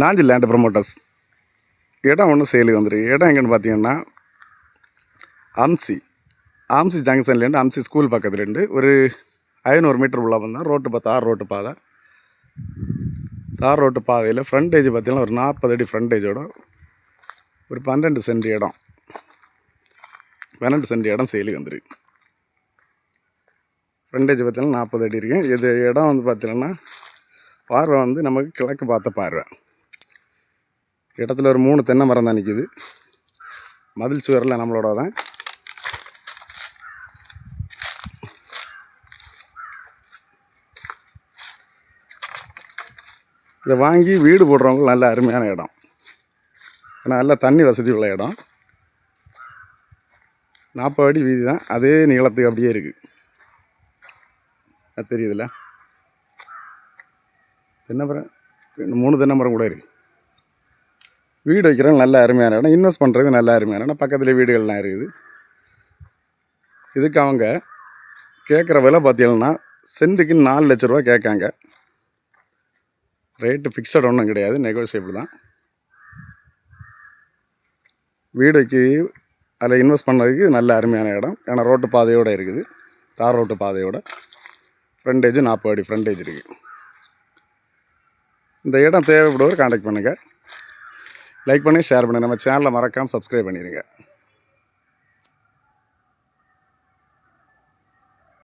Nanji land promoters இடம் ஒன்று செயலுக்கு வந்துருக்கு. இடம் எங்கன்னு பார்த்தீங்கன்னா அம்சி ஆம்சி ஜங்ஷன்லேருந்து அம்சி ஸ்கூல் பக்கத்துலேருந்து ஒரு ஐநூறு மீட்டர் உள்ள வந்தால் ரோட்டு பா ஆறு ரோட்டு பாதை. தார் ரோட்டு பாதையில் ஃப்ரண்டேஜ் பார்த்தீங்கன்னா ஒரு நாற்பது அடி ஃப்ரண்டேஜோட ஒரு பன்னெண்டு சென்ட் இடம். பன்னெண்டு சென்ட் இடம் செயலுக்கு வந்துருக்கு. ஃப்ரண்டேஜ் பார்த்தீங்கன்னா நாற்பது அடி இருக்குது இது இடம் வந்து பார்த்தீங்கன்னா பார்வை வந்து நமக்கு கிழக்கு பார்த்த பார்வை. இடத்துல ஒரு மூணு தென்னை மரம் தான் நிற்கிது மதில் சுவரில் நம்மளோட தான். இதை வாங்கி வீடு போடுறவங்க நல்ல அருமையான இடம். ஏன்னா நல்ல தண்ணி வசதி உள்ள இடம். நாற்பது அடி வீதி தான். அதே நீளத்துக்கு அப்படியே இருக்குது அது தெரியுதுல்ல? தென்னை மரம் ரெண்டு மூணு தென்னை மரம் கூட இருக்குது வீடு வைக்கிறவங்க நல்ல அருமையான இடம். இன்வெஸ்ட் பண்ணுறது நல்ல அருமையான இடம். பக்கத்தில் வீடுகள்லாம் இருக்குது. இதுக்கு அவங்க கேட்குற விலை பார்த்தீங்கன்னா சென்ட்டுக்கு நாலு லட்ச ரூபா கேட்காங்க. ரேட்டு ஃபிக்ஸட் ஒன்றும் கிடையாது. நெகோசியபிள் தான். வீடுக்கு அதில் இன்வெஸ்ட் பண்ணதுக்கு நல்ல அருமையான இடம். ஏன்னா ரோட்டு பாதையோடு இருக்குது. தார் ரோட்டு பாதையோட. ஃப்ரண்டேஜ் நாற்பது அடி ஃப்ரண்டேஜ் இருக்குது இந்த இடம் தேவைப்படுவோர் காண்டாக்ட் பண்ணுங்கள் லைக் பண்ணி ஷேர் பண்ணுங்கள் நம்ம சேனலை மறக்காமல் சப்ஸ்கிரைப் பண்ணிடுங்க